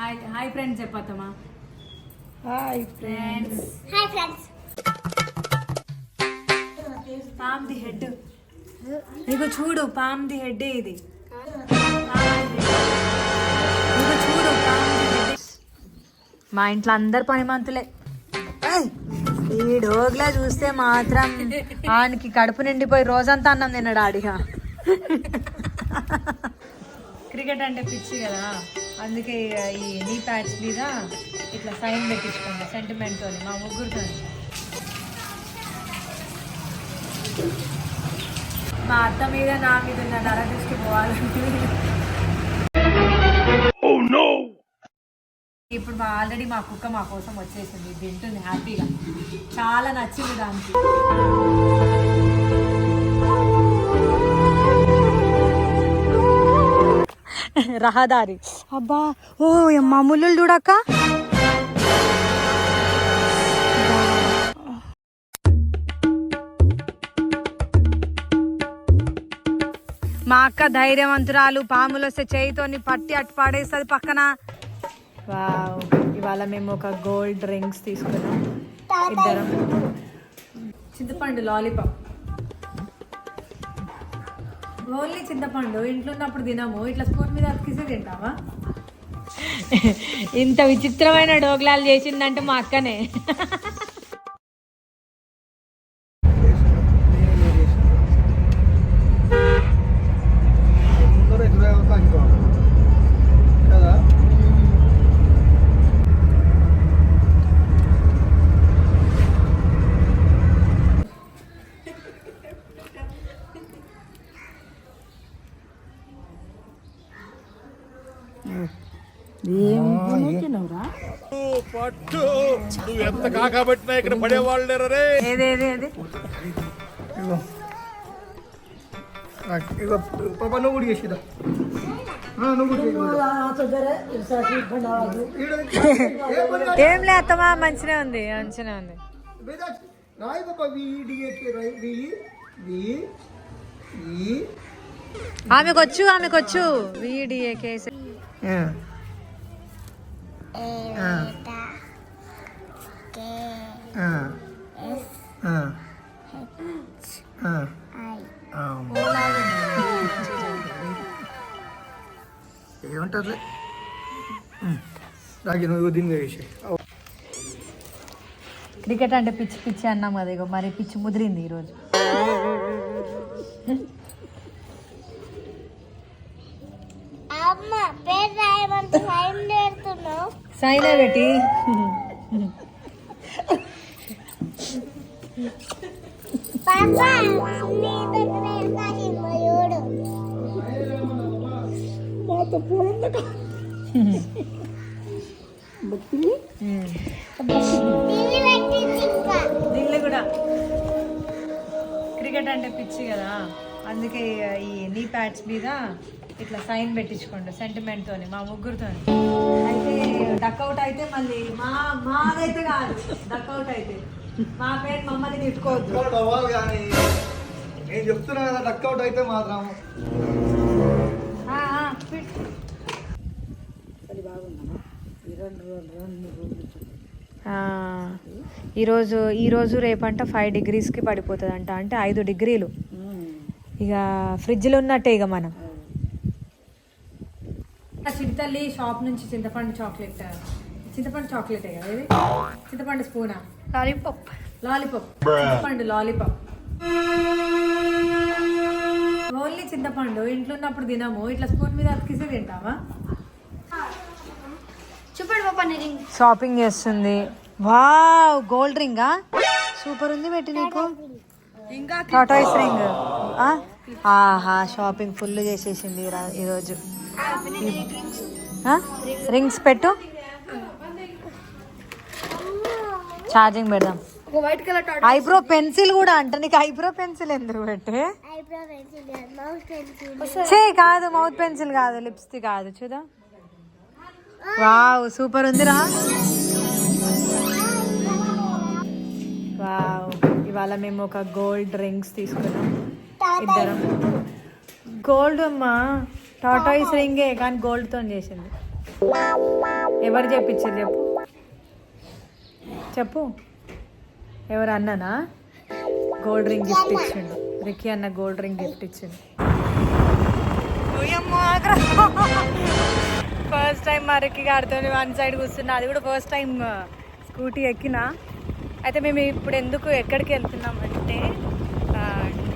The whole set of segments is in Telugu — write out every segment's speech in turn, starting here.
Hi hi friends చెప్పత్తమ్మా hi friends hi friends palm the head నీకు చూడు పామ్ ది హెడ్ ఇది. నీకు చూడు పామ్ ది హెడ్ మా ఇంట్లో అందరు పనిమంతులే. ఏయ్, ఈ డోగ్లా చూస్తే మాత్రం ఆయనకి కడుపు నిండిపోయి రోజంతా అన్నం తిన్నాడు ఆడిగా క్రికెట్ అంటే పిచ్చి కదా. అందుకే ఈ నీ ప్యాచ్ మీద ఇట్లా సైన్ పెట్టించుకోండి సెంటిమెంట్తో మా ముగ్గురుతో మా అత్త మీద నా మీద ఉన్న నరదృష్టి పోవాలంటే ఇప్పుడు మా ఆల్రెడీ మా కుక్క మా కోసం వచ్చేసింది తింటుంది హ్యాపీగా. చాలా నచ్చింది దానికి. రహదారి. అబ్బా ఓ మామూలు చూడక్క. మా అక్క ధైర్యవంతురాలు పాములు వస్తే చేయితోని పట్టి అట్టు పాడేస్తుంది పక్కన. వావ్ ఇవాళ మేము ఒక గోల్డ్ డ్రింక్స్ తీసుకున్నాం. ఇద్దరం. చింతపండు లాలీపాప్. ఓన్లీ చింతపండు. ఇంట్లో ఉన్నప్పుడు తినము. ఇట్లా స్పూన్ మీద అతికిసే తింటావా? ఇంత విచిత్రమైన డోగ్లాలు చేసిందంటే మా అక్కనే. పట్టు నువ్వు ఎంత కాకబట్టినా ఇక్కడ పడేవాళ్ళు లేరు రే పాప నువ్వు కూడా చేసిదా ఏ లే అత్తమా మంచిగా ఉంది మంచిగా ఉంది వేదా, రాయి పాప వీడికి రాయి వి వి ఈ ఆమెకు వచ్చు ఆమెకు వచ్చు వీడియే కేసు ఆ. ఆ. ఆ. ఆ. ఆ. ఆ. ఏమంటారు? రాగి నువ్వు దీన్ని వేసి క్రికెట్ అంటే పిచ్చి పిచ్చి అన్నాం కదా ఇగో మరి పిచ్చి ముదిరింది ఈరోజు. అమ్మ పేరు రాయమంటే సైన్ పెట్టి. ఇంకా. దీనిలో కూడా క్రికెట్ అంటే పిచ్చి కదా. అందుకే ఈ నీ ప్యాడ్స్ మీద ఇట్లా సైన్ పెట్టించుకోండి సెంటిమెంట్తో మా ముగ్గురుతో అయితే డక్అవుట్ అయితే మళ్ళీ మా మాదైతే కాదు డక్అవుట్ అయితే. మా పేరు మమ్మల్ని తిట్టుకోవద్దు. కానీ నేను చెప్తున్నా కదా డక్అవుట్ అయితే మాత్రం. ఈరోజు ఈరోజు రేపంట ఫైవ్ డిగ్రీస్కి పడిపోతుంది అంట అంటే ఐదు డిగ్రీలు. ఇక ఫ్రిడ్జ్లో ఉన్నట్టే ఇక మనం. చిట్టల్లి షాప్ నుంచి చింతపండు చాక్లెట్ చింతపండు చాక్లెటే కదా ఇది? చింతపండు స్పూనా? లాలీపాప్. లాలీపాప్. చింతపండు లాలీపాప్. ఓన్లీ చింతపండు ఇంట్లో ఉన్నప్పుడు తినము. ఇట్లా స్పూన్ మీద అతికిసే తింటావా? చూపండి షాపింగ్ చేస్తుంది. Wow gold రింగా? సూపర్ ఉంది పెట్టి నీకు. టాటాయిస్ రింగ్ ఆహా షాపింగ్ ఫుల్ చేసేసింది ఈరా- ఈరోజు. రింగ్స్ పెట్టు. ఛార్జింగ్ పెడదాం. ఒక వైట్ కలర్ టాట్ ఐబ్రో పెన్సిల్ కూడా అంట. నీకు ఐబ్రో పెన్సిల్ ఎందుకు పెట్టే? Eyebrow pencil mouse pencil. చే కాదు మౌత్ పెన్సిల్ కాదు లిప్స్టిక్ కాదు. చూదా వావ్ సూపర్ ఉందిరా. వావ్. ఇవాళ మేము ఒక గోల్డ్ రింగ్స్ తీసుకున్నాం. ఇద్దరం. గోల్డ్ అమ్మా టాటాయిస్ రింగే కానీ గోల్డ్తో చేసింది. ఎవరు చెప్పించారు చెప్పు. చెప్పు. ఎవరు అన్ననా? గోల్డ్ రింగ్ గిఫ్ట్ ఇచ్చిండు. రిక్కీ అన్న గోల్డ్ రింగ్ గిఫ్ట్ ఇచ్చిండు. ఫస్ట్ టైం మా రిక్కీ గారితో వన్ సైడ్ కూర్చున్నా. అది కూడా ఫస్ట్ టైం స్కూటీ ఎక్కినా. అయితే మేము ఇప్పుడు ఎందుకు ఎక్కడికి వెళ్తున్నామంటే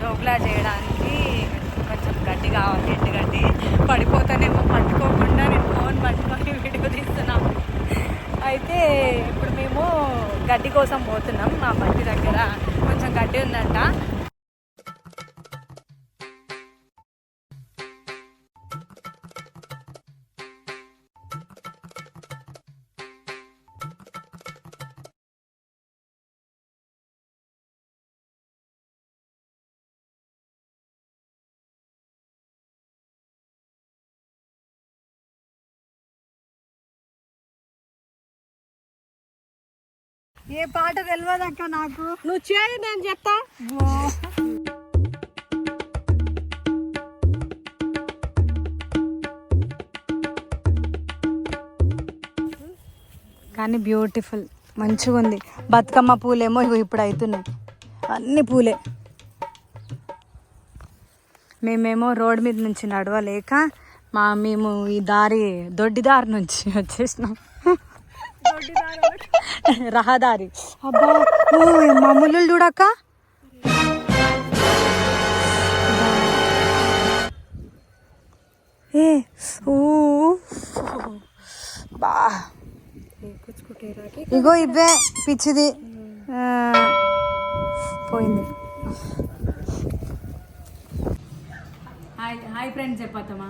డోగ్లా చేయడానికి కొంచెం గడ్డి కావాలి ఎండు గడ్డి పడిపోతానేమో పట్టుకోకుండా నేను ఫోన్ పట్టుకొని వీడియో తీస్తున్నాము అయితే ఇప్పుడు మేము గడ్డి కోసం పోతున్నాం మా బండి దగ్గర. కొంచెం గడ్డి ఉందంట. ఏ పాట తెలియదక్క నాకు? నువ్వు చేయి నేను చెప్తా. కానీ బ్యూటిఫుల్ మంచిగా ఉంది. బతుకమ్మ పూలేమో ఇగో ఇప్పుడు అవుతున్నాయి అన్ని పూలే. మేమేమో రోడ్ మీద నుంచి నడవలేక మా మేము ఈ దారి దొడ్డి దారి నుంచి వచ్చేసినాం. రహదారి. అబ్బా ఓ మామూలు చూడక్క? ఏ ఓ బా. ఇగో ఇవే పిచ్చిది. పోయింది. Hi hi friends చెప్పత్తమ్మా.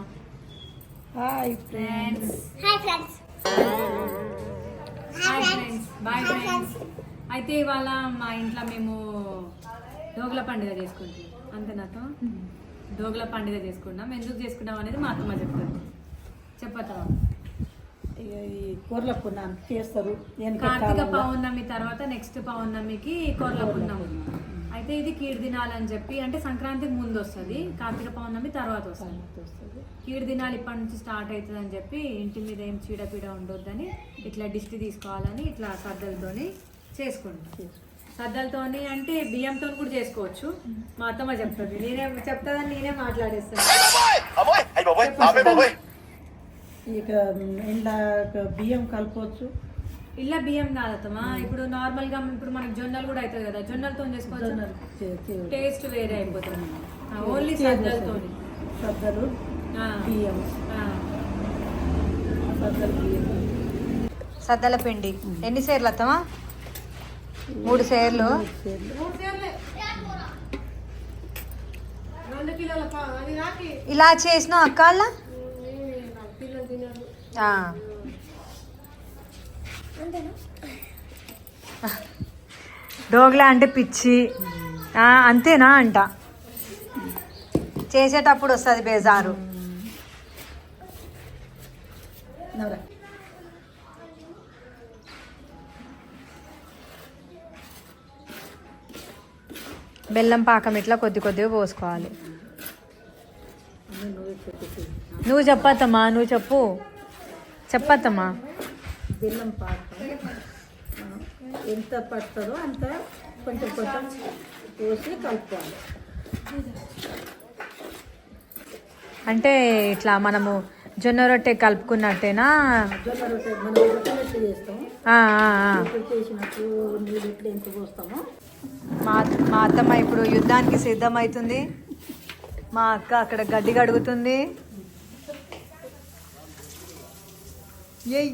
Hi friends. Hi friends. Hi friends. Bye friends అయితే ఇవాళ మా ఇంట్లో మేము డోగుల పండుగ చేసుకుంటాం. అంతే నాతో? డోగుల పండుగ చేసుకున్నాం ఎందుకు చేసుకున్నాం అనేది మా అత్తమ్మ చెప్తారు చెప్పత్తమ్మా ఇక ఈ కూరల పున్నాం చేస్తారు. కార్తీక. పౌర్ణమి తర్వాత నెక్స్ట్ పౌర్ణమికి కోర్ల పున్నమి. అయితే ఇది కీడు దినాలు అని చెప్పి అంటే సంక్రాంతికి ముందు వస్తుంది కార్తీక పౌర్ణమి తర్వాత వస్తుంది. వస్తుంది. కీడు దినాలు ఇప్పటి నుంచి స్టార్ట్ అవుతుంది అని చెప్పి ఇంటి మీద ఏం చీడపీడ ఉండొద్దని ఇట్లా దిష్టి తీసుకోవాలని ఇట్లా సద్దలతోని చేసుకుంటాం. సద్దలతోని అంటే బియ్యంతో కూడా చేసుకోవచ్చు. మా అత్తమ్మ చెప్తుంది. నేనే చెప్తాదని నేనే మాట్లాడేస్తాను. ఇక ఇంట్లో బియ్యం కలపవచ్చు ఇలా బియ్యం కాదమ్మా ఇప్పుడు నార్మల్గా ఇప్పుడు మనకి జొన్నలు కూడా అవుతుంది కదా జొన్నలతో చేసుకోవచ్చు? టేస్ట్ వేరే అయిపోతుంది. ఓన్లీ సద్దలతో సద్దలు బియ్యం. సద్దలు బియ్యం. సద్దల పిండి. ఎన్ని సేర్లు అత్తమా? మూడు సేర్లు. ఇలా చేసిన అక్కాళ్ళ? డోగ్లా అంటే పిచ్చి. అంతేనా అంట. చేసేటప్పుడు వస్తుంది బేజారు. బెల్లం పాకం ఇట్లా కొద్ది కొద్దిగా పోసుకోవాలి. నువ్వు చెప్పత్తమ్మా నువ్వు చెప్పు. చెప్పత్తమ్మా. బెల్లం పాకం. ఎంత పడుతుందో అంత కొంచెం కొంచెం పోసి కలుపుకోవాలి. అంటే ఇట్లా మనము జొన్న రొట్టె కలుపుకున్నట్టేనా? జొన్న రొట్టె మనం రొట్టె రొట్టె చేస్తాం. ఆ, ఆ, ఆ. రొట్టె చేసినప్పుడు నీళ్ళు ఎట్లా ఎంత పోస్తామో. మా మా అత్తమ్మ ఇప్పుడు యుద్ధానికి సిద్ధమవుతుంది మా అక్క అక్కడ గడ్డి కడుగుతుంది. ఏయ్!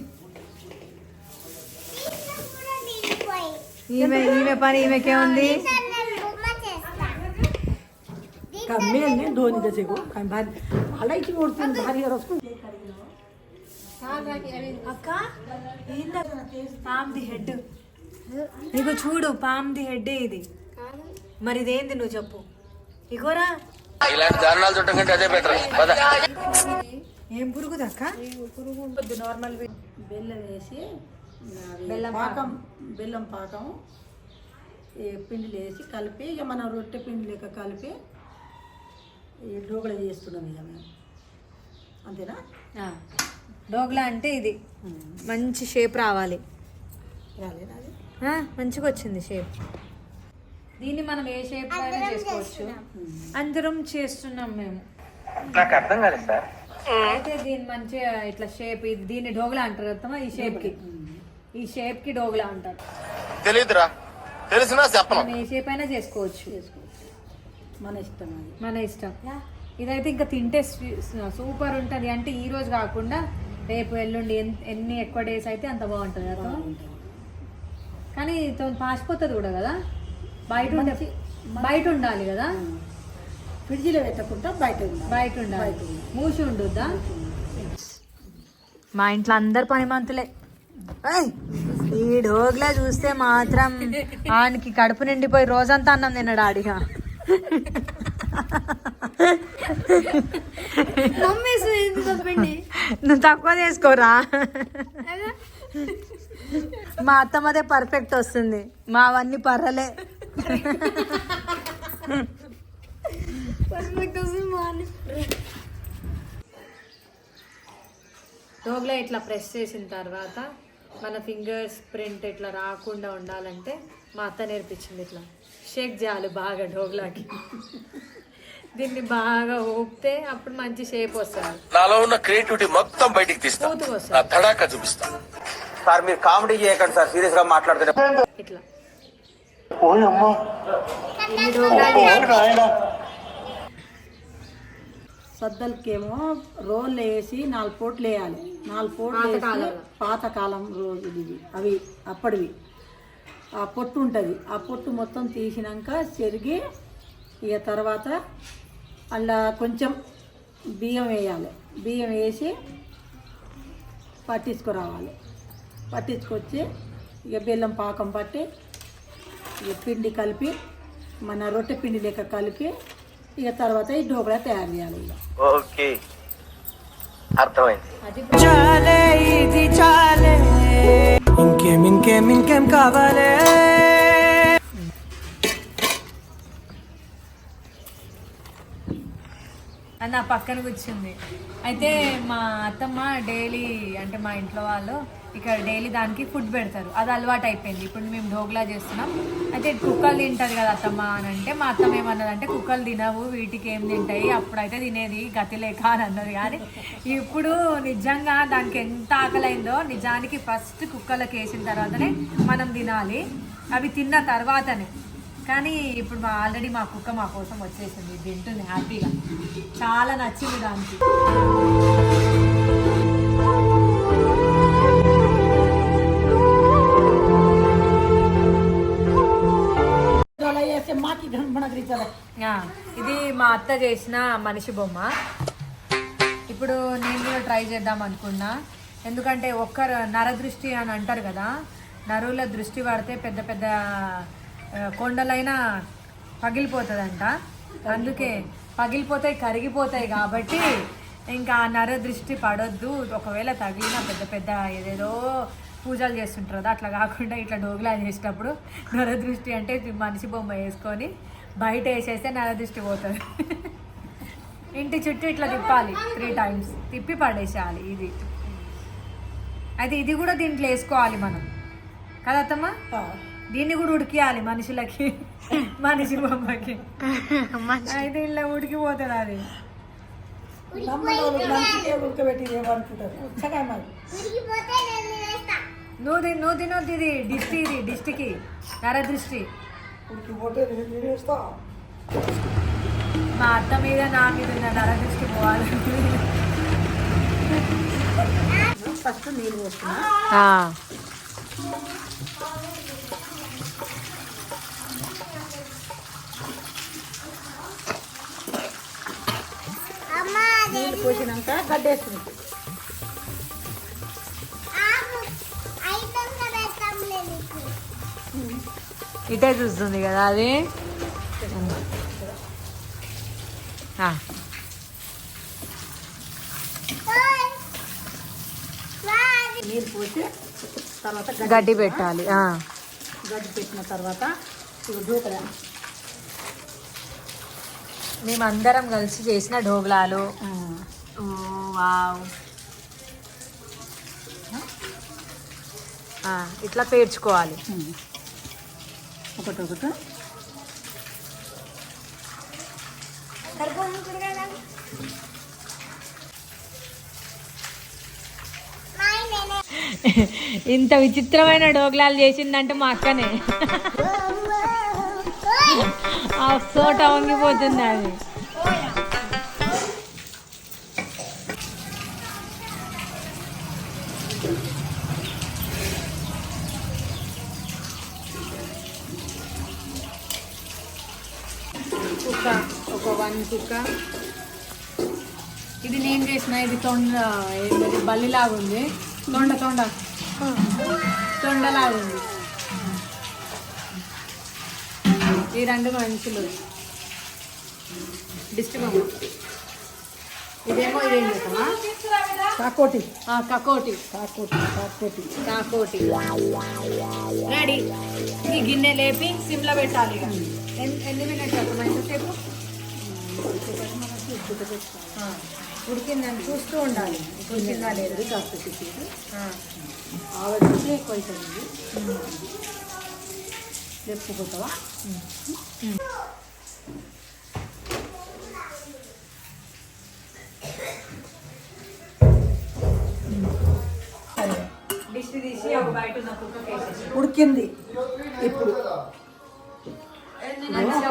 ఈమె ఈమె పని ఈమెకే ఉంది కమ్మేనే ధోని దశకు కానీ భారీ అలాగే కొడుతుంది భారీగా రసుకుంది అక్క పామ్ ది హెడ్. నీకు చూడు పామ్ ది హెడ్ ఇది. మరి ఇదేంది నువ్వు చెప్పు. ఇగోరా. ఇలాంటి దారుణాలు కంటే అదే బెటర్ ఏం పురుగుది అక్క నార్మల్ బెల్లం వేసి బెల్లం పాకం బెల్లం పాకం ఈ పిండిలు వేసి కలిపి ఇక మనం రొట్టె పిండి లెక్క కలిపి ఈ డోగడ చేస్తున్నాం ఇక మేము. అంతేనా? డోగ్లా అంటే ఇది. మంచి షేప్ రావాలి. మంచిగా వచ్చింది షేప్. దీన్ని మనం ఏ షేప్ అయినా చేసుకోవచ్చు. అందరం చేస్తున్నాం మేము. నాకు అర్థం కాలేదు సార్. అయితే దీన్ని మంచిగా ఇట్లా షేప్ ఇది దీన్ని డోగ్లా అంటారు కదా ఈ షేప్కి ఈ షేప్కి డోగ్లా అంటారు. తెలియదురా తెలిసినా చెప్పను మనం ఏ షేప్ అయినా చేసుకోవచ్చు. మన ఇష్టం అది. మన ఇష్టం. ఇదైతే ఇంకా తింటే సూపర్ ఉంటుంది. అంటే ఈ రోజు కాకుండా రేపు ఎల్లుండి ఎన్- ఎన్ని ఎక్కువ డేస్ అయితే అంత బాగుంటుంది. కదా కానీ తను పాసిపోతుంది కూడా కదా? బయట బయట ఉండాలి కదా? ఫ్రిడ్జ్లో పెట్టకుండా బయట ఉండాలి. బయట ఉండాలి. మూసి ఉండుద్దా? మా ఇంట్లో అందరు పని మంతులే. ఈ డోగ్లా చూస్తే మాత్రం ఆయనకి కడుపు నిండిపోయి రోజంతా అన్నం తిన్నాడు ఆడిగా నువ్వు తక్కువ చేసుకోరా మా అత్తమ్మదే పర్ఫెక్ట్ వస్తుంది. మావన్నీ పర్రలే. డోగ్లో ఇట్లా ప్రెస్ చేసిన తర్వాత మన ఫింగర్స్ ప్రింట్ ఇట్లా రాకుండా ఉండాలంటే మా అత్త నేర్పించింది ఇట్లా షేక్ చేయాలి బాగా డోగ్లాకి దీన్ని బాగా ఊపితే అప్పుడు మంచి షేప్ వస్తుంది నాలో ఉన్న క్రియేటివిటీ మొత్తం బయటికి తీస్తా తడాక చూపిస్తా సార్ మీరు కామెడీ చేయకండి సార్ సీరియస్గా మాట్లాడుతున్నారు ఇట్లా సద్దలకేమో రోల్ వేసి నాలుగు పోట్లు వేయాలి. నాలుగు పోట్లు వేసి పాతకాలం. పాతకాలం రోజులు ఇవి. అవి అప్పటివి. ఆ పొట్టు ఉంటుంది. ఆ పొట్టు మొత్తం తీసినాక చెరిగి ఇక తర్వాత అలా కొంచెం బియ్యం వేయాలి. బియ్యం వేసి పట్టించుకురావాలి. పట్టించుకొచ్చి ఇక బెల్లం పాకం పట్టి ఇక పిండి కలిపి మన రొట్టె పిండి లెక్క కలిపి ఇక తర్వాత ఈ డోకడా తయారు చేయాలి ఇక. ఓకే. అర్థమైంది. అది ఇంకేం ఇంకేం ఇంకేం కావాలి? అది నా పక్కన కూర్చుంది. అయితే మా అత్తమ్మ డైలీ అంటే మా ఇంట్లో వాళ్ళు ఇక్కడ డైలీ దానికి ఫుడ్ పెడతారు. అది అలవాటు అయిపోయింది. ఇప్పుడు మేము ఢోగ్లా చేస్తున్నాం. అయితే కుక్కలు తింటారు కదా అత్తమ్మ అని అంటే మా అత్తమ్మ ఏమన్నదంటే కుక్కలు తినవు వీటికి ఏం తింటాయి? అప్పుడైతే తినేది గతి లేక అని అన్నది. కానీ ఇప్పుడు నిజంగా దానికి ఎంత ఆకలైందో నిజానికి ఫస్ట్ కుక్కలకు వేసిన తర్వాతనే మనం తినాలి. అవి తిన్న తర్వాతనే. కానీ ఇప్పుడు మా ఆల్రెడీ మా కుక్క మా కోసం వచ్చేసింది తింటుంది హ్యాపీగా. చాలా నచ్చింది దానికి. ఇది మా అత్త చేసిన మనిషి బొమ్మ. ఇప్పుడు నేను కూడా ట్రై చేద్దాం అనుకున్నా. ఎందుకంటే ఒక్కరు నరదృష్టి అని అంటారు కదా నరుల దృష్టి పడితే పెద్ద పెద్ద కొండలైనా పగిలిపోతుందంట. అందుకే పగిలిపోతాయి కరిగిపోతాయి కాబట్టి ఇంకా ఆ నర దృష్టి పడొద్దు. ఒకవేళ తగిలిన పెద్ద పెద్ద ఏదేదో పూజలు చేస్తుంటారు కదా అట్లా కాకుండా ఇట్లా డోగులా చేసేటప్పుడు నరదృష్టి అంటే మనిషి బొమ్మ వేసుకొని బయట వేసేస్తే నరదృష్టి పోతుంది. ఇంటి చుట్టూ ఇట్లా తిప్పాలి త్రీ టైమ్స్. తిప్పి పడేసేయాలి ఇది. అయితే ఇది కూడా దీంట్లో వేసుకోవాలి మనం. కదా అత్తమ్మ? దీన్ని కూడా ఉడికియాలి మనుషులకి. మనిషి బొమ్మకి. అయితే ఇలా ఉడికిపోతుంది అది. నువ్వు తిని నువ్వు తినొద్దు ఇది. దిష్టి ఇది నరదృష్టి. ఉడికిపోతే నేను తినేస్తా. మా అత్త మీద నా మీద ఉన్న నరదృష్టి పోవాలి. ఫస్ట్ నీళ్ళు పోస్తున్నా అమ్మ పోసినాక గడ్డేస్తుంది ఇటే చూస్తుంది కదా అది. నీళ్ళు పోసి తర్వాత గడ్డి పెట్టాలి ఆ. గడ్డి పెట్టిన తర్వాత దూకదా మేమందరం కలిసి చేసిన ఢోగ్లాలు ఇట్లా పేర్చుకోవాలి. ఒకటి ఒకటి ఇంత విచిత్రమైన డోగ్లాలు చేసిందంటే మా అక్కనే. ఆ సోట వంగిపోతుంది అది. కుక్క ఒక వన్ కుక్క. ఇది నేను చేసిన ఇది తొండ ఏంటది బల్లిలాగా ఉంది తొండ తొండ. తొండలాగా ఈ రెండు మనుషులు డిస్ట్రిక్ట్ ఇదేమో ఇదేం చేస్తామా కాకోటి. కకోటి. కాకోటి కాకోటి. కాకోటి. రెడీ. ఈ గిన్నె లేపి సిమ్లో పెట్టాలి ఇక. ఎన్- ఎన్ని మినిట్స్ అవుతాం ఎంతసేపు ఉడికిందని చూస్తూ ఉండాలి. ఉడికిందా లేదు? ఆ. ఆవిడ ఎక్కువ అవుతుంది లేపుకుపోతావా డిష్ తీసి ఒక బయట ఉన్న కుక్కకి వేసేసి ఉడికింది ఇప్పుడు.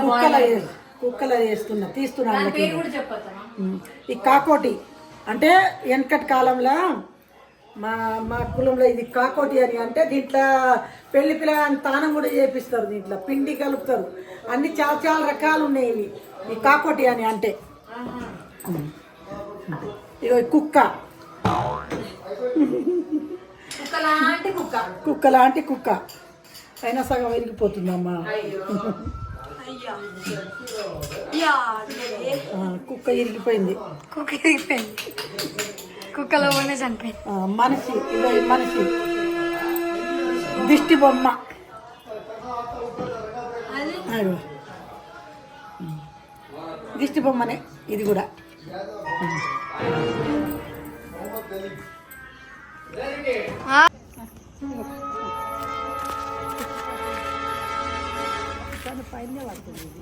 కుక్కల కుక్కల వేస్తున్నా తీస్తున్నా. ఈ కాకోటి అంటే వెనకటి కాలంలో మా మా కులంలో ఇది కాకోటి అని అంటే దీంట్లో పెళ్ళి పిల్ల తానం కూడా చేపిస్తారు దీంట్లో పిండి కలుపుతారు. అన్ని చాలా చాలా రకాలు ఉన్నాయి ఇవి. ఈ కాకోటి అని అంటే. ఇగో కుక్క. కుక్క లాంటి కుక్క. కుక్క లాంటి కుక్క. అయినా సగం విరిగిపోతుందమ్మా. కుక్క ఇరిగిపోయింది కుక్క ఇరిగిపోయింది కుక్కలో పోనే చనిపోయింది మనిషి ఇదో మనిషి. దిష్టి బొమ్మ. దిష్టి బొమ్మనే ఇది కూడా. పైన పడుతుంది ఇది.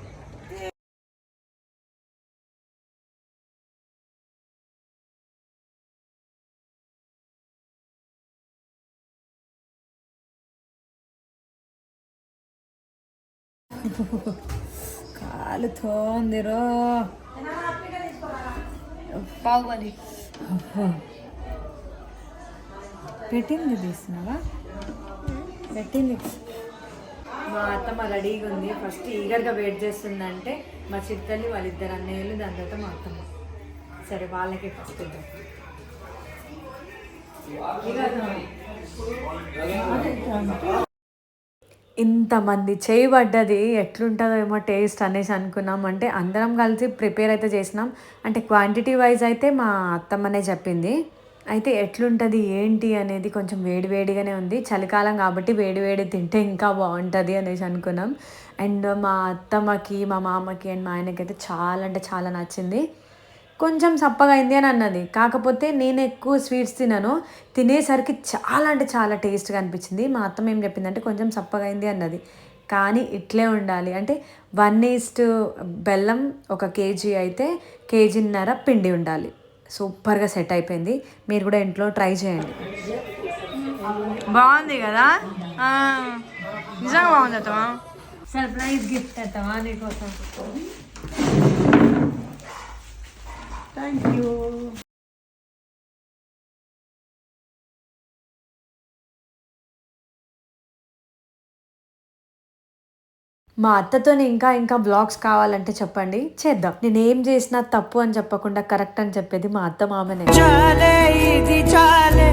కాలుతోంది రో బాహుబలి పెట్టింది తీస్తున్నావా పెట్టింది. మా అత్తమ్మ రెడీగా ఉంది. ఫస్ట్ ఈగర్గా వెయిట్ చేస్తుందంటే మా చిత్తల్లి వాళ్ళిద్దరు అన్నయ్యలు దాని తర్వాత మా అత్తమ్మ. సరే వాళ్ళకి ఫస్ట్ ఇద్దాం ఇంతమంది చేయబడ్డది ఎట్లుంటుందో ఏమో టేస్ట్ అనేసి అనుకున్నాం. అంటే అందరం కలిసి ప్రిపేర్ అయితే చేసినాం. అంటే క్వాంటిటీ వైజ్ అయితే మా అత్తమ్మనే చెప్పింది. అయితే ఎట్లుంటుంది ఏంటి అనేది కొంచెం వేడివేడిగానే ఉంది. చలికాలం కాబట్టి వేడివేడి తింటే ఇంకా బాగుంటుంది అనేసి అనుకున్నాం. అండ్ మా అత్తమ్మకి మా మామకి అండ్ మా ఆయనకైతే చాలా అంటే చాలా నచ్చింది. కొంచెం సప్పగా అయింది అని అన్నది. కాకపోతే నేను ఎక్కువ స్వీట్స్ తినను. తినేసరికి చాలా అంటే చాలా టేస్ట్గా అనిపించింది. మా అత్తమ్మ ఏం చెప్పిందంటే కొంచెం సప్పగా అయింది అన్నది. కానీ ఇట్లే ఉండాలి. అంటే వన్ ఈస్ట్ బెల్లం ఒక కేజీ అయితే కేజీన్నర పిండి ఉండాలి. సూపర్గా సెట్ అయిపోయింది. మీరు కూడా ఇంట్లో ట్రై చేయండి. బాగుంది కదా? నిజంగా బాగుంది అత్తమా సర్ప్రైజ్ గిఫ్ట్ అత్తమా నీకోసం. థ్యాంక్ యూ మా అత్తతో ఇంకా ఇంకా బ్లాగ్స్ కావాలంటే చెప్పండి. చేద్దాం. నేను ఏం చేసినా తప్పు అని చెప్పకుండా కరెక్ట్ అని చెప్పేది మా అత్త మామనే. చాలే ఇది చాలే.